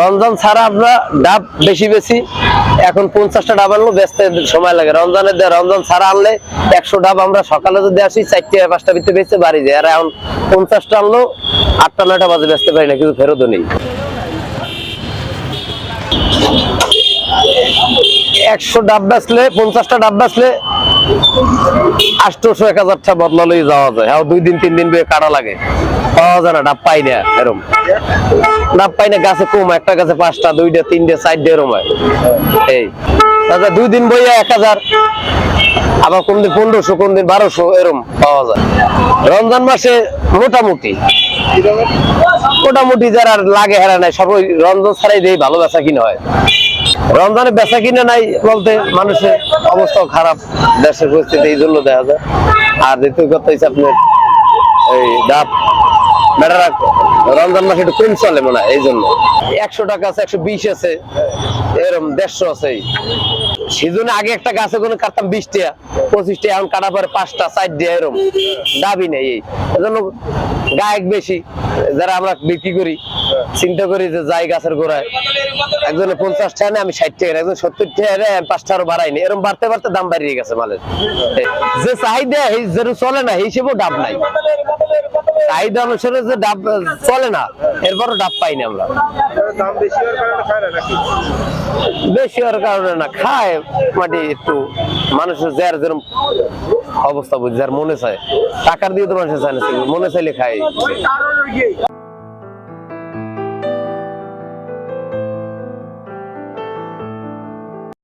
রমজান ছাড়া আমরা ডাব বেশি বেশি এখন পঞ্চাশটা ডাব আনলো ব্যস্ত সময় লাগে। রমজানের রমজান ছাড়া আনলে একশো ডাব আমরা সকালে যদি আসি, চারটে পাঁচটা ভিতরে বেঁচে বাড়ি যায়। আর এখন পঞ্চাশটা আনলো আটটা, নয়টা বাজে ব্যস্ত পারি না, কিন্তু ফেরতও নেই। একশো ডাব বেচলে, পঞ্চাশটা ডাব বেচলে আটশোশো, এক হাজারটা বদলালেই যাওয়া যায়। হ্যাঁ দুই দিন, তিন দিন বেয়ে কাটা লাগে। পাওয়া যায় না ডাব পাই না এরম। ডাব পাই না, গাছে কম একটা গাছে পাঁচটা, দুইটা, তিনটে, চারটে এরম হয়। এই। তাতে দুই দিন বইয়া এক হাজার, আবার কোন দিন পনেরোশো, কোন দিন বারোশো এরম পাওয়া যায়। রমজান মাসে মোটামুটি। মোটামুটি যারা লাগে হেরা নাই সব রমজান ছাড়াই দেই, ভালো বেচা কিনা হয়। রমজানে বেচা কিনা নাই বলতে মানুষের অবস্থাও খারাপ, দেশের পরিস্থিতি এই জন্য দেখা যায়। আর দ্বিতীয় কথা হচ্ছে আপনার, এই ডাব বেটারা রমজান মাসে একটু কম চলে মনে হয় এই জন্য একশো টাকা আছে, একশো বিশ আছে এরকম দেড়শো আছে সিজনে আগে একটা গাছে কোনো কাটতাম বিশ টিয়া পঁচিশ টিয়া এখন কাটা পরে পাঁচটা চার দিয়ে এরকম দাবি নেই এই। জন্য গায়ক বেশি। যারা আমরা বিক্রি করি, চিন্তা করি যে যাই গাছের গোড়ায়। একজনে পঞ্চাশ টাকা নেয় আমি ষাট টাকা একজন সত্তর টাকা নেয় আমি পাঁচটা আরও বাড়াইনি। এরকম বাড়তে বাড়তে দাম বাড়িয়ে গেছে মালের। যে চাহিদা যেন চলে না হিসেবেও ডাব নাই। চাহিদা অনুসারে যে ডাব, চলে না, এরপরও ডাব পাইনি আমরা। না বেশি হওয়ার কারণে না, খায় মানে একটু। মানুষের যার যেরকম অবস্থা বুঝি যার মনে চায়। টাকার দিয়ে তো মানুষের মনে চাইলে খায়।